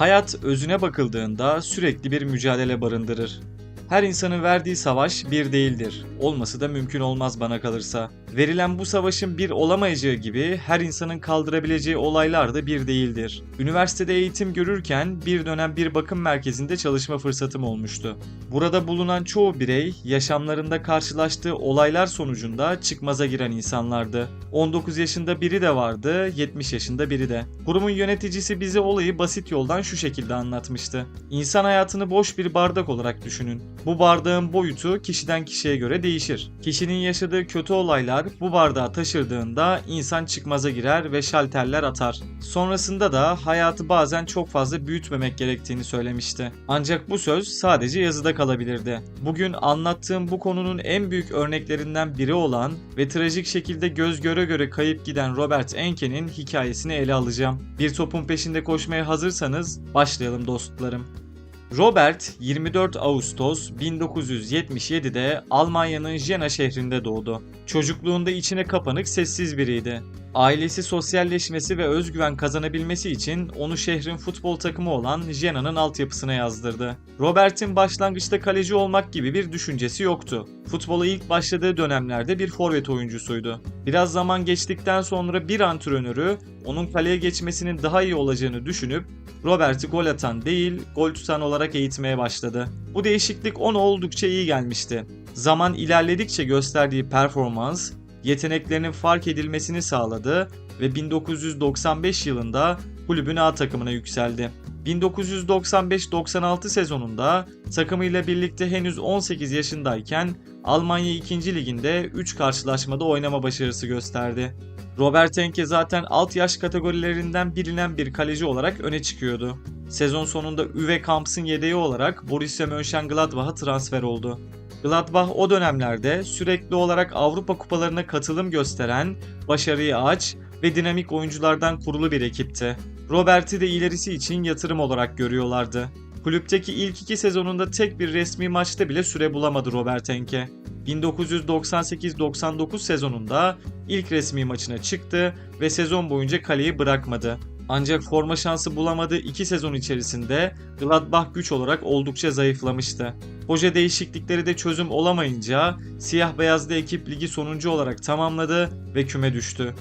Hayat özüne bakıldığında sürekli bir mücadele barındırır. Her insanın verdiği savaş bir değildir. Olması da mümkün olmaz bana kalırsa. Verilen bu savaşın bir olamayacağı gibi her insanın kaldırabileceği olaylar da bir değildir. Üniversitede eğitim görürken bir dönem bir bakım merkezinde çalışma fırsatım olmuştu. Burada bulunan çoğu birey yaşamlarında karşılaştığı olaylar sonucunda çıkmaza giren insanlardı. 19 yaşında biri de vardı, 70 yaşında biri de. Kurumun yöneticisi bize olayı basit yoldan şu şekilde anlatmıştı. İnsan hayatını boş bir bardak olarak düşünün. Bu bardağın boyutu kişiden kişiye göre değişir. Kişinin yaşadığı kötü olaylar bu bardağı taşırdığında insan çıkmaza girer ve şalterler atar. Sonrasında da hayatı bazen çok fazla büyütmemek gerektiğini söylemişti. Ancak bu söz sadece yazıda kalabilirdi. Bugün anlattığım bu konunun en büyük örneklerinden biri olan ve trajik şekilde göz göre göre kayıp giden Robert Enke'nin hikayesini ele alacağım. Bir topun peşinde koşmaya hazırsanız başlayalım dostlarım. Robert 24 Ağustos 1977'de Almanya'nın Jena şehrinde doğdu. Çocukluğunda içine kapanık sessiz biriydi. Ailesi sosyalleşmesi ve özgüven kazanabilmesi için onu şehrin futbol takımı olan Jena'nın altyapısına yazdırdı. Robert'in başlangıçta kaleci olmak gibi bir düşüncesi yoktu. Futbola ilk başladığı dönemlerde bir forvet oyuncusuydu. Biraz zaman geçtikten sonra bir antrenörü onun kaleye geçmesinin daha iyi olacağını düşünüp Robert'i gol atan değil, gol tutan olarak eğitmeye başladı. Bu değişiklik ona oldukça iyi gelmişti. Zaman ilerledikçe gösterdiği performans, yeteneklerinin fark edilmesini sağladı ve 1995 yılında kulübün A takımına yükseldi. 1995-96 sezonunda takımıyla birlikte henüz 18 yaşındayken Almanya 2. Liginde 3 karşılaşmada oynama başarısı gösterdi. Robert Enke zaten alt yaş kategorilerinden bilinen bir kaleci olarak öne çıkıyordu. Sezon sonunda Uwe Kamps'ın yedeği olarak Borussia Mönchengladbach'a transfer oldu. Gladbach o dönemlerde sürekli olarak Avrupa kupalarına katılım gösteren, başarıyı aç ve dinamik oyunculardan kurulu bir ekipti. Robert'i de ilerisi için yatırım olarak görüyorlardı. Kulüpteki ilk iki sezonunda tek bir resmi maçta bile süre bulamadı Robert Enke. 1998-99 sezonunda ilk resmi maçına çıktı ve sezon boyunca kaleyi bırakmadı. Ancak forma şansı bulamadığı iki sezon içerisinde Gladbach güç olarak oldukça zayıflamıştı. Hoca değişiklikleri de çözüm olamayınca siyah beyazlı ekip ligi sonuncu olarak tamamladı ve küme düştü.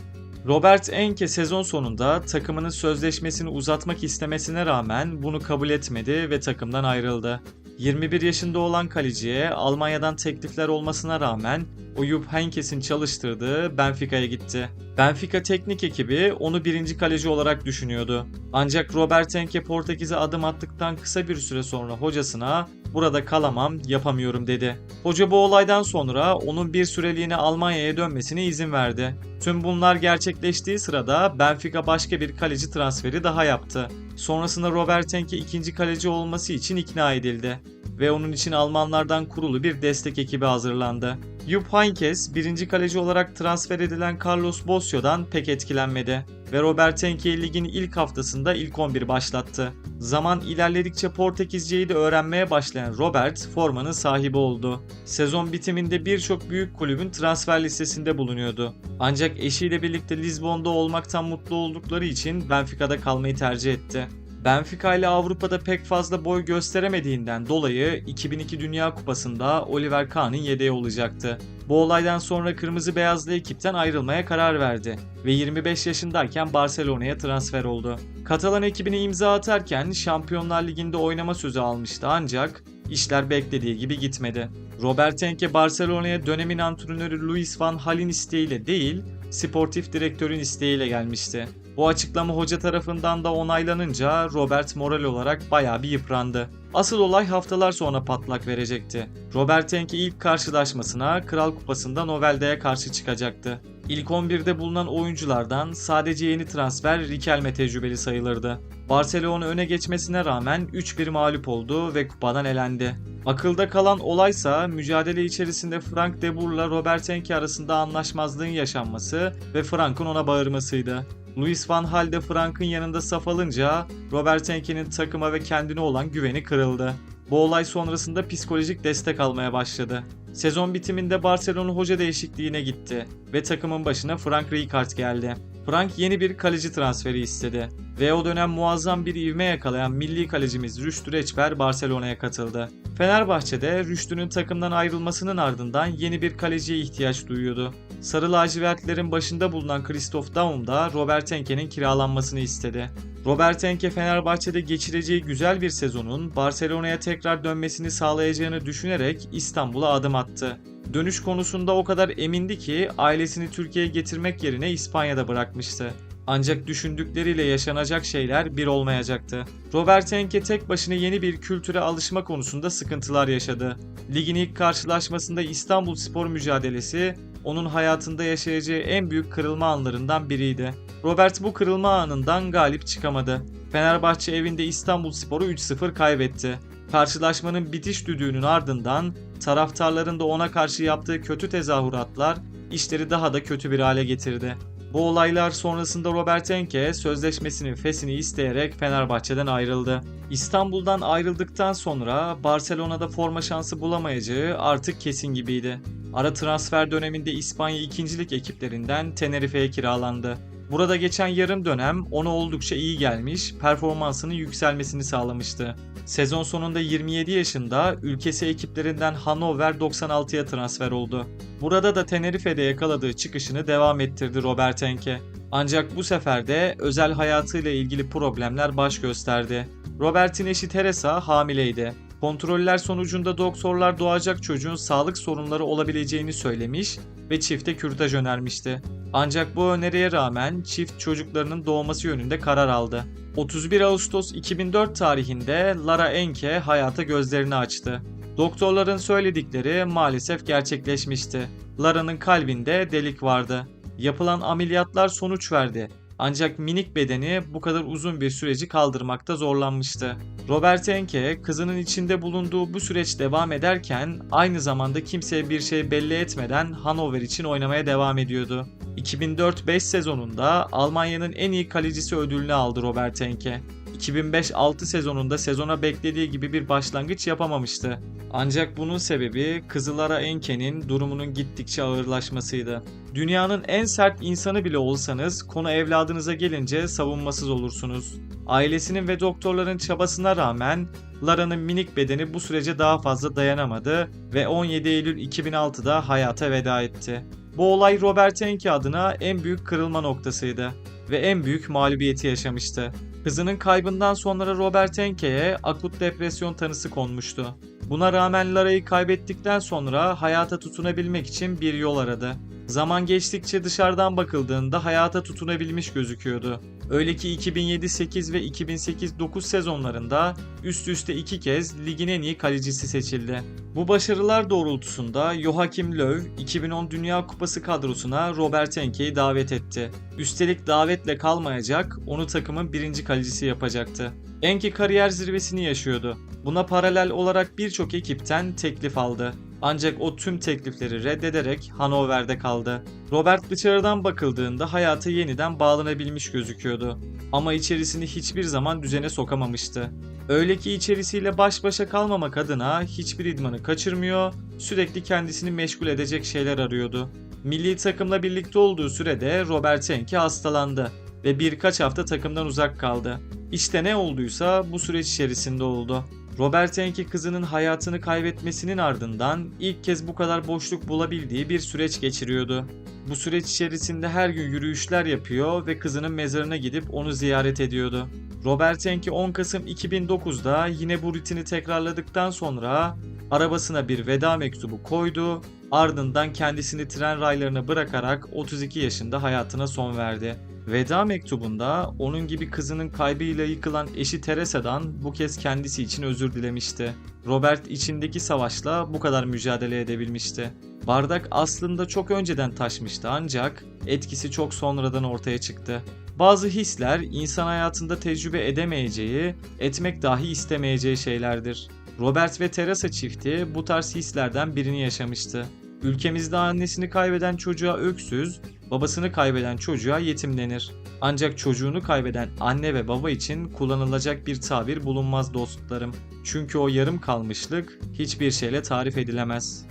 Robert Enke sezon sonunda takımının sözleşmesini uzatmak istemesine rağmen bunu kabul etmedi ve takımdan ayrıldı. 21 yaşında olan kaleciye Almanya'dan teklifler olmasına rağmen Oyup Heynckes'in çalıştırdığı Benfica'ya gitti. Benfica teknik ekibi onu birinci kaleci olarak düşünüyordu. Ancak Robert Enke Portekiz'e adım attıktan kısa bir süre sonra hocasına burada kalamam, yapamıyorum dedi. Hoca bu olaydan sonra onun bir süreliğine Almanya'ya dönmesine izin verdi. Tüm bunlar gerçekleştiği sırada Benfica başka bir kaleci transferi daha yaptı. Sonrasında Robert Enke ikinci kaleci olması için ikna edildi ve onun için Almanlardan kurulu bir destek ekibi hazırlandı. Jupp Heynckes birinci kaleci olarak transfer edilen Carlos Bossio'dan pek etkilenmedi ve Robert Enke'yi ligin ilk haftasında ilk 11 başlattı. Zaman ilerledikçe Portekizceyi de öğrenmeye başlayan Robert formanın sahibi oldu. Sezon bitiminde birçok büyük kulübün transfer listesinde bulunuyordu. Ancak eşiyle birlikte Lizbon'da olmaktan mutlu oldukları için Benfica'da kalmayı tercih etti. Benfica ile Avrupa'da pek fazla boy gösteremediğinden dolayı 2002 Dünya Kupası'nda Oliver Kahn'ın yedeği olacaktı. Bu olaydan sonra kırmızı beyazlı ekipten ayrılmaya karar verdi ve 25 yaşındayken Barcelona'ya transfer oldu. Katalan ekibine imza atarken Şampiyonlar Ligi'nde oynama sözü almıştı ancak işler beklediği gibi gitmedi. Robert Enke Barcelona'ya dönemin antrenörü Luis van Hal'in isteğiyle değil, sportif direktörün isteğiyle gelmişti. Bu açıklama hoca tarafından da onaylanınca Robert moral olarak bayağı bir yıprandı. Asıl olay haftalar sonra patlak verecekti. Robert Enke ilk karşılaşmasına Kral Kupası'nda Novelde'ye karşı çıkacaktı. İlk 11'de bulunan oyunculardan sadece yeni transfer Riquelme tecrübeli sayılırdı. Barcelona öne geçmesine rağmen 3-1 mağlup oldu ve kupadan elendi. Akılda kalan olaysa mücadele içerisinde Frank de Boer'la Robert Enke arasında anlaşmazlığın yaşanması ve Frank'ın ona bağırmasıydı. Luis van Gaal de Frank'ın yanında saf alınca Robert Enke'nin takıma ve kendine olan güveni kırıldı. Bu olay sonrasında psikolojik destek almaya başladı. Sezon bitiminde Barcelona hoca değişikliğine gitti ve takımın başına Frank Rijkaard geldi. Frank yeni bir kaleci transferi istedi ve o dönem muazzam bir ivme yakalayan milli kalecimiz Rüştü Reçber Barcelona'ya katıldı. Fenerbahçe'de Rüştü'nün takımdan ayrılmasının ardından yeni bir kaleciye ihtiyaç duyuyordu. Sarı lacivertlerin başında bulunan Christoph Daum da Robert Enke'nin kiralanmasını istedi. Robert Enke Fenerbahçe'de geçireceği güzel bir sezonun Barcelona'ya tekrar dönmesini sağlayacağını düşünerek İstanbul'a adım attı. Dönüş konusunda o kadar emindi ki ailesini Türkiye'ye getirmek yerine İspanya'da bırakmıştı. Ancak düşündükleriyle yaşanacak şeyler bir olmayacaktı. Robert Enke tek başına yeni bir kültüre alışma konusunda sıkıntılar yaşadı. Ligin ilk karşılaşmasında İstanbul Spor mücadelesi onun hayatında yaşayacağı en büyük kırılma anlarından biriydi. Robert bu kırılma anından galip çıkamadı. Fenerbahçe evinde İstanbul Spor'u 3-0 kaybetti. Karşılaşmanın bitiş düdüğünün ardından taraftarların da ona karşı yaptığı kötü tezahüratlar işleri daha da kötü bir hale getirdi. Bu olaylar sonrasında Robert Enke sözleşmesinin fesini isteyerek Fenerbahçe'den ayrıldı. İstanbul'dan ayrıldıktan sonra Barcelona'da forma şansı bulamayacağı artık kesin gibiydi. Ara transfer döneminde İspanya ikincilik ekiplerinden Tenerife'ye kiralandı. Burada geçen yarım dönem ona oldukça iyi gelmiş, performansının yükselmesini sağlamıştı. Sezon sonunda 27 yaşında ülkesi ekiplerinden Hannover 96'ya transfer oldu. Burada da Tenerife'de yakaladığı çıkışını devam ettirdi Robert Enke. Ancak bu sefer de özel hayatıyla ilgili problemler baş gösterdi. Robert'in eşi Teresa hamileydi. Kontroller sonucunda doktorlar doğacak çocuğun sağlık sorunları olabileceğini söylemiş ve çifte kürtaj önermişti. Ancak bu öneriye rağmen çift çocuklarının doğması yönünde karar aldı. 31 Ağustos 2004 tarihinde Lara Enke hayata gözlerini açtı. Doktorların söyledikleri maalesef gerçekleşmişti. Lara'nın kalbinde delik vardı. Yapılan ameliyatlar sonuç verdi. Ancak minik bedeni bu kadar uzun bir süreci kaldırmakta zorlanmıştı. Robert Enke kızının içinde bulunduğu bu süreç devam ederken aynı zamanda kimseye bir şey belli etmeden Hannover için oynamaya devam ediyordu. 2004-5 sezonunda Almanya'nın en iyi kalecisi ödülünü aldı Robert Enke. 2005-6 sezonunda sezona beklediği gibi bir başlangıç yapamamıştı. Ancak bunun sebebi Kızılara Enke'nin durumunun gittikçe ağırlaşmasıydı. Dünyanın en sert insanı bile olsanız konu evladınıza gelince savunmasız olursunuz. Ailesinin ve doktorların çabasına rağmen Lara'nın minik bedeni bu sürece daha fazla dayanamadı ve 17 Eylül 2006'da hayata veda etti. Bu olay Robert Enke adına en büyük kırılma noktasıydı ve en büyük mağlubiyeti yaşamıştı. Kızının kaybından sonra Robert Enke'ye akut depresyon tanısı konmuştu. Buna rağmen Lara'yı kaybettikten sonra hayata tutunabilmek için bir yol aradı. Zaman geçtikçe dışarıdan bakıldığında hayata tutunabilmiş gözüküyordu. Öyle ki 2007-8 ve 2008-9 sezonlarında üst üste iki kez ligin en iyi kalecisi seçildi. Bu başarılar doğrultusunda Joachim Löw 2010 Dünya Kupası kadrosuna Robert Enke'yi davet etti. Üstelik davetle kalmayacak, onu takımın birinci kalecisi yapacaktı. Enke kariyer zirvesini yaşıyordu. Buna paralel olarak birçok ekipten teklif aldı. Ancak o tüm teklifleri reddederek Hannover'de kaldı. Robert dışarıdan bakıldığında hayata yeniden bağlanabilmiş gözüküyordu. Ama içerisini hiçbir zaman düzene sokamamıştı. Öyle ki içerisiyle baş başa kalmamak adına hiçbir idmanı kaçırmıyor, sürekli kendisini meşgul edecek şeyler arıyordu. Milli takımla birlikte olduğu sürede Robert Enke hastalandı ve birkaç hafta takımdan uzak kaldı. İşte ne olduysa bu süreç içerisinde oldu. Robert Enke kızının hayatını kaybetmesinin ardından ilk kez bu kadar boşluk bulabildiği bir süreç geçiriyordu. Bu süreç içerisinde her gün yürüyüşler yapıyor ve kızının mezarına gidip onu ziyaret ediyordu. Robert Enke 10 Kasım 2009'da yine bu rutini tekrarladıktan sonra arabasına bir veda mektubu koydu, ardından kendisini tren raylarına bırakarak 32 yaşında hayatına son verdi. Veda mektubunda onun gibi kızının kaybıyla yıkılan eşi Teresa'dan bu kez kendisi için özür dilemişti. Robert içindeki savaşla bu kadar mücadele edebilmişti. Bardak aslında çok önceden taşmıştı ancak etkisi çok sonradan ortaya çıktı. Bazı hisler insan hayatında tecrübe edemeyeceği, etmek dahi istemeyeceği şeylerdir. Robert ve Teresa çifti bu tarz hislerden birini yaşamıştı. Ülkemizde annesini kaybeden çocuğa öksüz, babasını kaybeden çocuğa yetim denir. Ancak çocuğunu kaybeden anne ve baba için kullanılacak bir tabir bulunmaz dostlarım. Çünkü o yarım kalmışlık hiçbir şeyle tarif edilemez.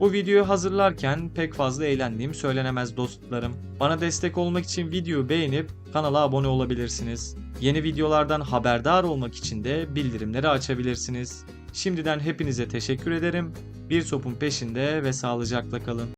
Bu videoyu hazırlarken pek fazla eğlendiğim söylenemez dostlarım. Bana destek olmak için videoyu beğenip kanala abone olabilirsiniz. Yeni videolardan haberdar olmak için de bildirimleri açabilirsiniz. Şimdiden hepinize teşekkür ederim. Bir topun peşinde ve sağlıcakla kalın.